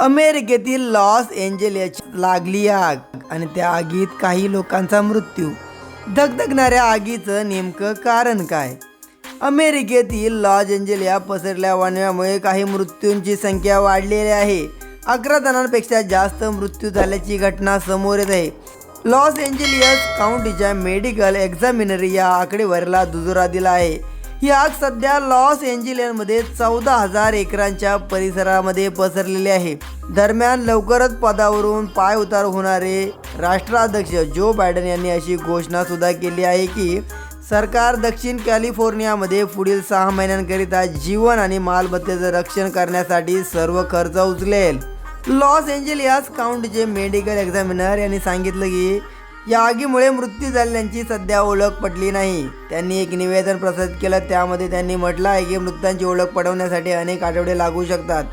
अमेरिकेतील Los Angeles लागली आग आणि त्या आगीत काही लोकांचा मृत्यू. धगधगणाऱ्या आगीचं नेमकं कारण काय? अमेरिकेतील लॉस एंजेलिया पसरल्या वाणव्यामुळे काही मृत्यूंची संख्या वाढलेली आहे. अकरा जणांपेक्षा जास्त मृत्यू झाल्याची घटना समोर येत आहे. लॉस एंजेलियस काउंटीच्या मेडिकल एक्झामिनरी या आकडेवारीला दुजोरा दिला आहे. ही आग सध्या लॉस एंजिलियनमध्ये चौदा हजार एकरांच्या परिसरामध्ये पसरलेली आहे. दरम्यान लवकरच पदावरून पाय उतार होणारे राष्ट्राध्यक्ष जो बायडन यांनी अशी घोषणा सुद्धा केली आहे की सरकार दक्षिण कॅलिफोर्नियामध्ये पुढील सहा महिन्यांकरिता जीवन आणि मालमत्तेचं रक्षण करण्यासाठी सर्व खर्च उचलेल. लॉस एंजेलियास काउंटीचे मेडिकल एक्झामिनर यांनी सांगितलं की या आगीमुळे मृत्यू झालेल्यांची सध्या ओळख पटली नाही. त्यांनी एक निवेदन प्रसिद्ध केलं. त्यामध्ये त्यांनी म्हटलं आहे की मृतांची ओळख पटवण्यासाठी अनेक आठवडे लागू शकतात.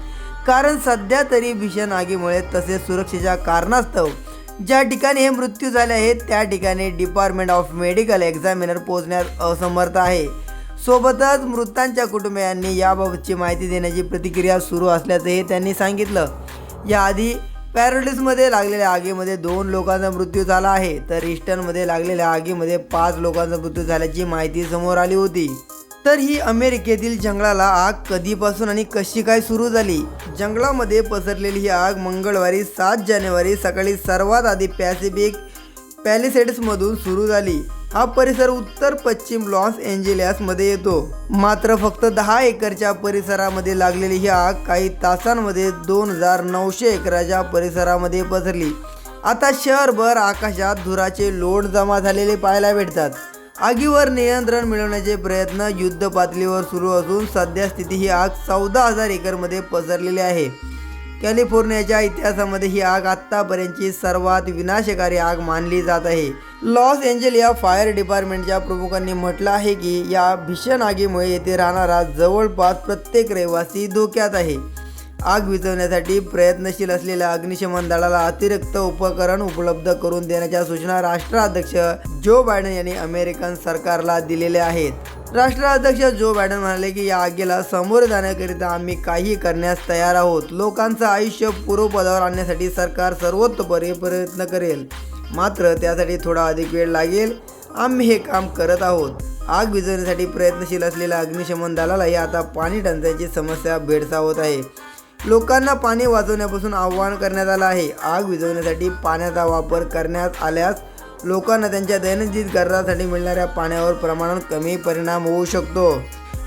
कारण सध्या तरी भीषण आगीमुळे तसेच सुरक्षेच्या कारणास्तव ज्या ठिकाणी हे मृत्यू झाले आहेत त्या ठिकाणी डिपार्टमेंट ऑफ मेडिकल एक्झामिनर पोहोचण्यास असमर्थ आहे. सोबतच मृतांच्या कुटुंबियांनी याबाबतची माहिती देण्याची प्रतिक्रिया सुरू असल्याचंही त्यांनी सांगितलं. याआधी पॅरोलिसमध्ये लागलेल्या आगीमध्ये दोन लोकांचा मृत्यू झाला आहे तर इस्टर्नमध्ये लागलेल्या आगीमध्ये पाच लोकांचा मृत्यू झाल्याची माहिती समोर आली होती. तर ही अमेरिकेतील जंगलाला आग कधीपासून आणि कशी काय सुरू झाली? जंगलामध्ये पसरलेली ही आग मंगळवारी सात जानेवारी सकाळी सर्वात आधी पॅसिफिक पॅलिसेड्समधून सुरू झाली. हा परिसर उत्तर पश्चिम लॉस एंजेलियासमध्ये येतो. मात्र फक्त दहा एकरच्या परिसरामध्ये लागलेली ही आग काही तासांमध्ये दोन हजार नऊशे एकराच्या परिसरामध्ये पसरली. आता शहरभर आकाशात धुराचे लोड जमा झालेले पाहायला भेटतात. आगीवर नियंत्रण मिळवण्याचे प्रयत्न युद्ध पातळीवर सुरू असून सध्या स्थिती ही आग चौदा हजार एकरमध्ये पसरलेली आहे. कॅलिफोर्नियाच्या इतिहासामध्ये ही आग आत्तापर्यंतची सर्वात विनाशकारी आग मानली जात आहे. लॉस एंजेलिया फायर डिपार्टमेंटच्या प्रमुखांनी म्हटलं आहे की या भीषण आगीमुळे येथे राहणारा जवळपास प्रत्येक रहिवासी धोक्यात आहे. आग विझवण्यासाठी प्रयत्नशील असलेल्या अग्निशमन दलाला अतिरिक्त उपकरण उपलब्ध करून देण्याच्या सूचना राष्ट्राध्यक्ष जो बायडन यांनी अमेरिकन सरकारला दिलेल्या आहेत. राष्ट्राध्यक्ष जो बायडन म्हणाले की या आगीला सामोरे जाण्याकरिता आम्ही काही करण्यास तयार आहोत. लोकांचं आयुष्य पूर्वपदावर आणण्यासाठी सरकार सर्वोत्तपणे प्रयत्न करेल. मात्र त्यासाठी थोडा अधिक वेळ लागेल. आम्ही हे काम करत आहोत. आग विझवण्यासाठी प्रयत्नशील असलेल्या अग्निशमन दलालाही आता पाणी टंचाईची समस्या भेडसावत आहे. लोकांना पाणी वाचवण्यापासून आवाहन करण्यात आलं आहे. आग विझवण्यासाठी पाण्याचा वापर करण्यात आल्यास लोकांना त्यांच्या दैनंदिन गरजासाठी मिळणाऱ्या पाण्यावर प्रमाणात कमी परिणाम होऊ शकतो.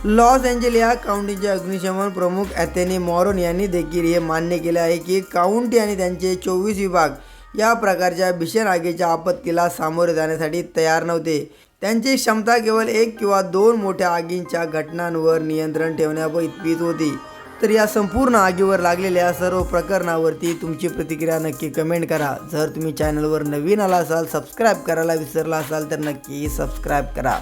लॉस एंजेलिया काउंटीचे अग्निशमन प्रमुख ॲथेनी मॉरोन यांनी देखील हे मान्य केले आहे की काउंटी आणि त्यांचे चोवीस विभाग या प्रकारच्या भीषण आगीच्या आपत्तीला सामोरे जाण्यासाठी तयार नव्हते. त्यांची क्षमता केवळ एक किंवा दोन मोठ्या आगींच्या घटनांवर नियंत्रण ठेवण्याप इतकीच होती. तर या संपूर्ण आगीवर लागलेल्या सर्व प्रकरणावरती तुमची प्रतिक्रिया नक्की कमेंट करा. जर तुम्ही चॅनलवर नवीन आला असाल सबस्क्राईब करायला विसरला असाल तर नक्की सबस्क्राईब करा.